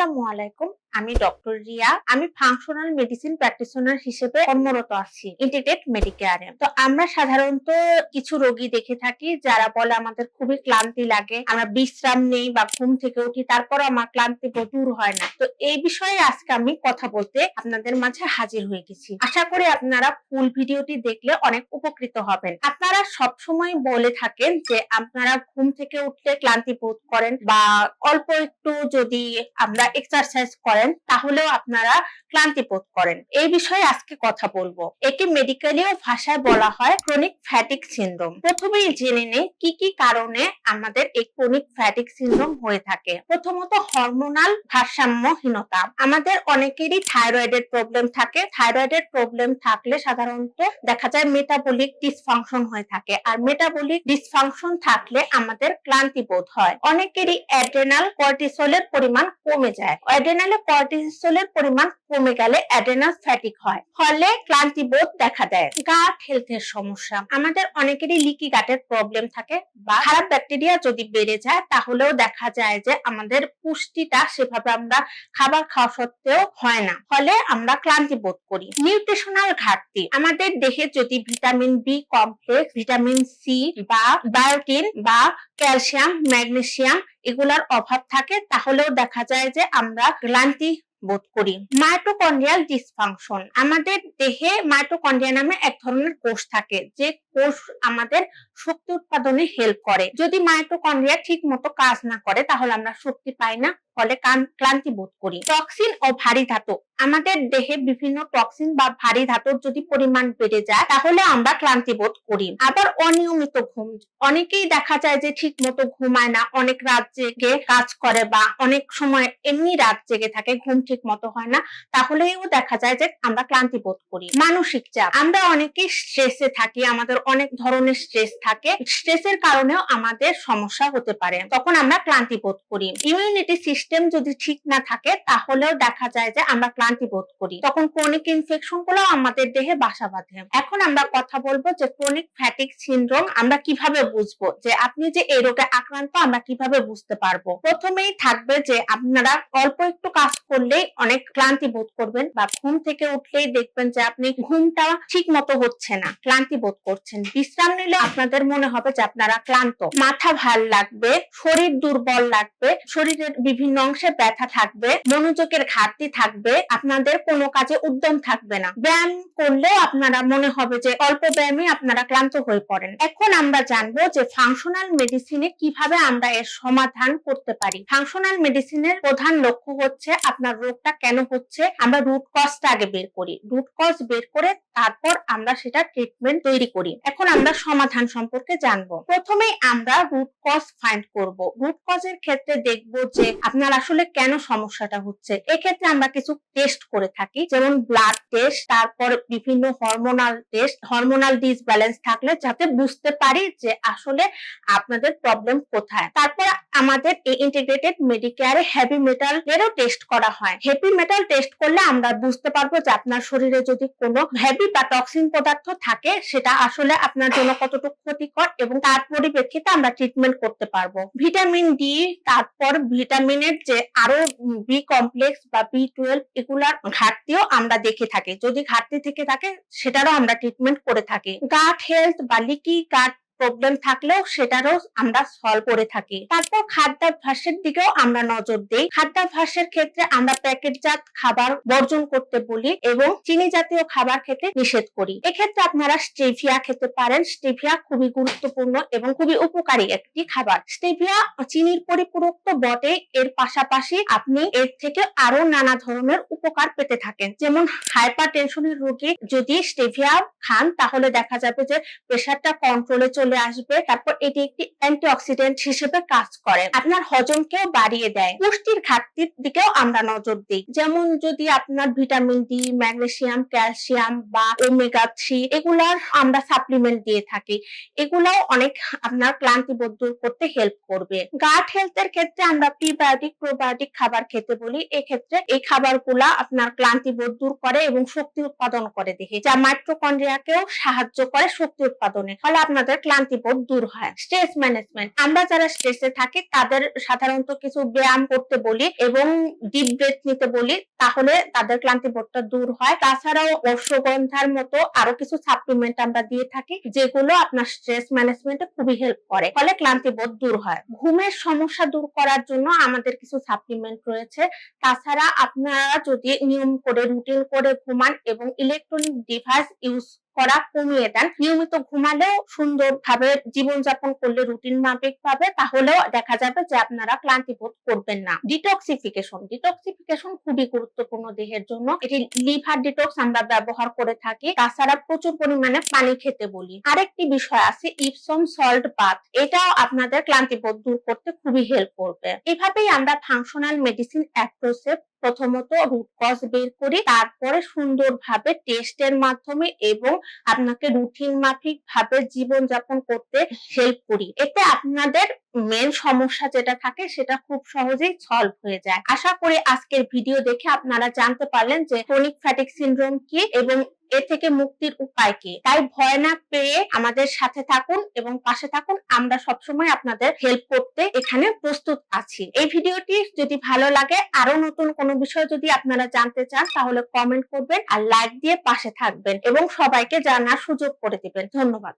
আসসালামু আলাইকুম। আমি ডক্টর রিয়া। আমি ফাংশনাল মেডিসিন প্র্যাকটিশনার হিসেবে কর্মরত আছি ইন্টিগ্রেট মেডিকেয়ারে তো আমরা সাধারণত কিছু রোগী দেখে থাকি, যারা বলে আমাদের খুবই ক্লান্তি লাগে, আমরা বিশ্রাম নেই বা ঘুম থেকে উঠি তারপর আমার ক্লান্তি দূর হয় না। তো এই বিষয়ে আজকে আমি কথা বলতে আপনাদের মাঝে হাজির হয়ে গেছি। আশা করি আপনারা ফুল ভিডিওটি দেখলে অনেক উপকৃত হবেন। আপনারা সবসময় বলে থাকেন যে আপনারা ঘুম থেকে উঠলে ক্লান্তি বোধ করেন বা অল্প একটু যদি আমরা এক্সারসাইজ করেন, তাহলেও আপনারা ক্লান্তি বোধ করেন। এই বিষয়ে আজকে কথা বলব। একে মেডিকেলীয় ভাষায় বলা হয় ক্রনিক ফ্যাটিক সিনড্রোম প্রথমেই জেনে নেই কি কি কারণে আমাদের এই ক্রনিক ফ্যাটিক সিনড্রোম হয়ে থাকে। প্রথমত হরমোনাল ভারসাম্যহীনতা। আমাদের অনেকেরই থাইরয়েডের প্রবলেম থাকে। থাইরয়েডের প্রবলেম থাকলে সাধারণত দেখা যায় মেটাবলিক ডিসফাংশন হয়ে থাকে। আর মেটাবলিক ডিসফাংশন থাকলে আমাদের ক্লান্তি বোধ হয়। অনেকেরই অ্যাড্রেনাল কর্টিসলের পরিমাণ কমে যায় অ্যাড্রেনালে কর্টিসলের পরিমাণ কমে গেলে অ্যাড্রেনাল ফ্যাটিক হয়। ফলে ক্লান্তি বোধ দেখা দেয়। গাট হেলথের সমস্যা। আমাদের অনেকেরই লিকি গাটের প্রবলেম থাকে বা খারাপ ব্যাকটেরিয়া যদি বেড়ে যায়, তাহলেও দেখা যায় যে আমাদের পুষ্টিটা সেভাবে আমরা খাবার খাওয়া সত্ত্বেও হয় না। ফলে আমরা ক্লান্তি বোধ করি। নিউট্রিশনাল ঘাটতি। আমাদের দেহে যদি vitamin B complex vitamin C বা বায়োটিন বা ক্যালসিয়াম ম্যাগনেসিয়াম এগুলার অভাব থাকে, তাহলেও দেখা যায় যে আমরা ক্লান্তি বোধ করি। মাইটোকন্ড্রিয়াল ডিসফাংশন, আমাদের দেহে মাইটোকন্ড্রিয়া নামে এক ধরনের কোষ থাকে, যে কোষ আমাদের শক্তি উৎপাদনে হেল্প করে। যদি মাইটোকন্ড্রিয়া ঠিক মতো কাজ না করে, তাহলে আমরা শক্তি পাই না। ফলে ক্লান্তি বোধ করি। টক্সিন ও ভারী ধাতু। আমাদের দেহে বিভিন্ন টক্সিন বা ভারী ধাতুর যদি পরিমাণ বেড়ে যায়, তাহলে আমরা ক্লান্তি বোধ করি। আবার অনিয়মিত ঘুম। অনেকেই দেখা যায় যে ঠিক মতো ঘুমায় না, অনেক রাত জেগে কাজ করে বা অনেক সময় এমনি রাত জেগে থাকে, ঘুম ঠিক মতো হয় না, তাহলেও দেখা যায় যে আমরা ক্লান্তি বোধ করি। মানসিক চাপ। আমরা অনেকেই স্ট্রেসে থাকি, আমাদের অনেক ধরনের স্ট্রেস থাকে। স্ট্রেসের কারণেও আমাদের সমস্যা হতে পারে। তখন আমরা ক্লান্তি বোধ করি। ইমিউনিটি সিস্টেম যদি ঠিক না থাকে, তাহলেও দেখা যায় যে আমরা ক্লান্তি বোধ করি। তখন ক্রনিক ইনফেকশনগুলো আমাদের দেহে বাসা বাঁধে। এখন আমরা কথা বলব যে ক্রনিক ফ্যাটিক সিনড্রোম আমরা কীভাবে বুঝব? যে আপনি যে এই রোগে আক্রান্ত, আমরা কীভাবে বুঝতে পারব? প্রথমেই থাকবে যে আপনারা অল্প একটু কাজ করলেই অনেক ক্লান্তি বোধ করবেন বা ঘুম থেকে উঠলেই দেখবেন যে আপনি ঘুমটা ঠিক মতো হচ্ছে না, ক্লান্তি বোধ করছেন। বিশ্রাম নিলে আপনাদের মনে হবে যে আপনারা ক্লান্ত। মাথা ভালো লাগবে, শরীর দুর্বল লাগবে, শরীরের বিভিন্ন অংশে ব্যথা থাকবে, মনোযোগের ঘাটতি থাকবে, আপনাদের কোনো কাজে উদ্যম থাকবে না। ব্যায়াম করলেও আপনারা মনে হবে যে অল্প ব্যায়ামে আপনারা ক্লান্ত হয়ে পড়েন। এখন আমরা জানব যে ফাংশনাল মেডিসিনে কীভাবে আমরা এর সমাধান করতে পারি। ফাংশনাল মেডিসিনের প্রধান লক্ষ্য হচ্ছে আপনার রোগটা কেন হচ্ছে, আমরা রুট কজটা আগে বের করি। রুট কজ বের করে তারপর আমরা সেটা ট্রিটমেন্ট তৈরি করি। এখন আমরা সমাধান সম্পর্কে জানব। প্রথমে আমরা রুট কজ ফাইন্ড করব। রুট কজের ক্ষেত্রে দেখব যে আপনার আসলে কেন সমস্যাটা হচ্ছে? এক্ষেত্রে আমরা কিছু টেস্ট করে থাকি, যেমন ব্লাড টেস্ট তারপর বিভিন্ন হরমোনাল টেস্ট হরমোনাল ডিসব্যালেন্স থাকলে যাতে বুঝতে পারি যে আসলে আপনাদের প্রবলেম কোথায়। তারপর আমাদের এই ইন্টিগ্রেটেড মেডিকেয়ারে হেভি মেটাল এরও টেস্ট করা হয়। হেভি মেটাল টেস্ট করলে আমরা বুঝতে পারব যে আপনার শরীরে যদি কোনো হেভি বা টক্সিন পদার্থ থাকে, সেটা আসলে আপনার জন্য কতটুকু ক্ষতিকর এবং তার পরিপ্রেক্ষিতে আমরা ট্রিটমেন্ট করতে পারব। ভিটামিন ডি তারপর ভিটামিনের যে আরও বি কমপ্লেক্স বা বি টুয়েলভ এগুলার ঘাটতিও আমরা দেখে থাকি। যদি ঘাটতি থেকে থাকে, সেটারও আমরা ট্রিটমেন্ট করে থাকি। গাট হেলথ বা লিকি গাট প্রবলেম থাকলেও সেটারও আমরা সলভ করে থাকি। তারপর খাদ্যাভ্যাসের দিকেও আমরা নজর দিই। খাদ্যাভ্যাসের ক্ষেত্রে আমরা প্যাকেটজাত খাবার বর্জন করতে বলি এবং চিনি জাতীয় খাবার খেতে নিষেধ করি। এক্ষেত্রে আপনারা স্টেভিয়া খেতে পারেন। স্টেভিয়া খুবই গুরুত্বপূর্ণ এবং খুবই উপকারী একটি খাবার। স্টেভিয়া চিনির পরিপূরক তো বটে। এর পাশাপাশি আপনি এর থেকে আরও নানা ধরনের উপকার পেতে থাকেন। যেমন হাইপার টেনশনের রোগী যদি স্টেভিয়া খান, তাহলে দেখা যাবে যে প্রেশারটা কন্ট্রোলে চলে চলে আসবে, তারপর এটি একটি অ্যান্টিঅক্সিডেন্ট হিসেবে কাজ করে। আপনার হজমকেও বাড়িয়ে দেয়। পুষ্টির ঘাটতির দিকেও আমরা নজর দিই। যেমন যদি আপনার ভিটামিন ডি ম্যাগনেসিয়াম, ক্যালসিয়াম বা ওমেগা থ্রি, এগুলার আমরা সাপ্লিমেন্ট দিয়ে থাকি। এগুলাও অনেক আপনার ক্লান্তি বোধ দূর করতে হেল্প করবে। গাট হেলথের ক্ষেত্রে আমরা প্রিবায়োটিক প্রোবায়োটিক খাবার খেতে বলি। এক্ষেত্রে এই খাবারগুলা আপনার ক্লান্তি বোধ দূর করে এবং শক্তি উৎপাদন করে দেখি যা মাইট্রোকন্ড্রিয়াকেও সাহায্য করে শক্তি উৎপাদনে। ফলে আপনাদের ক্লান্তি ক্লান্তিবোধ দূর হয়। স্ট্রেস ম্যানেজমেন্ট আমরা যারা স্ট্রেসে থাকি, তাদের সাধারণত কিছু ব্যায়াম করতে বলি এবং ডিপ ব্রেথ নিতে বলি, তাহলে তাদের ক্লান্তিবোধটা দূর হয়। তাছাড়াও অশ্বগন্ধার মতো আরও কিছু সাপ্লিমেন্ট আমরা দিয়ে থাকি, যেগুলো আপনার স্ট্রেস ম্যানেজমেন্টে খুবই হেল্প করে, ফলে ক্লান্তিবোধ দূর হয়। ঘুমের সমস্যা দূর করার জন্য আমাদের কিছু সাপ্লিমেন্ট রয়েছে। তাছাড়া আপনারা যদি নিয়ম করে রুটিন করে ঘুমান এবং ইলেকট্রনিক ডিভাইস ইউজ করা কমিয়ে দেন। নিয়মিত ঘুমালেও সুন্দরভাবে জীবনযাপন করলে রুটিন মাফিক পাবে তাহলেও দেখা যাবে যে আপনারা ক্লান্তি বোধ করবেন না। ডিটক্সিফিকেশন ডিটক্সিফিকেশন খুবই গুরুত্বপূর্ণ দেহের জন্য। এটি লিভার ডিটক্স আমরা ব্যবহার করে থাকি। তাছাড়া প্রচুর পরিমাণে পানি খেতে বলি। আরেকটি বিষয় আছে ইপসম সল্ট বাথ এটাও আপনাদের ক্লান্তি বোধ দূর করতে খুবই হেল্প করবে। এভাবেই আমরা ফাংশনাল মেডিসিন অ্যাপ্রোচে প্রথমত রুট কজ বের করি তারপরে সুন্দরভাবে টেস্টের মাধ্যমে এবং আপনাকে রুটিন মাফিক ভাবে জীবনযাপন করতে হেল্প করি। এতে আপনাদের মেন সমস্যা যেটা থাকে সেটা খুব সহজেই সলভ হয়ে যায়। আশা করি আজকের ভিডিও দেখে আপনারা জানতে পারলেন যে ক্রনিক ফ্যাটিক সিনড্রোম কি এবং এ থেকে মুক্তির উপায় কি? তাই ভয় না পেয়ে আমাদের সাথে থাকুন এবং পাশে থাকুন। আমরা সবসময় আপনাদের হেল্প করতে এখানে প্রস্তুত আছি। এই ভিডিওটি যদি ভালো লাগে আরও নতুন কোনো বিষয় যদি আপনারা জানতে চান, তাহলে কমেন্ট করবেন আর লাইক দিয়ে পাশে থাকবেন এবং সবাইকে জানার সুযোগ করে দিবেন। ধন্যবাদ।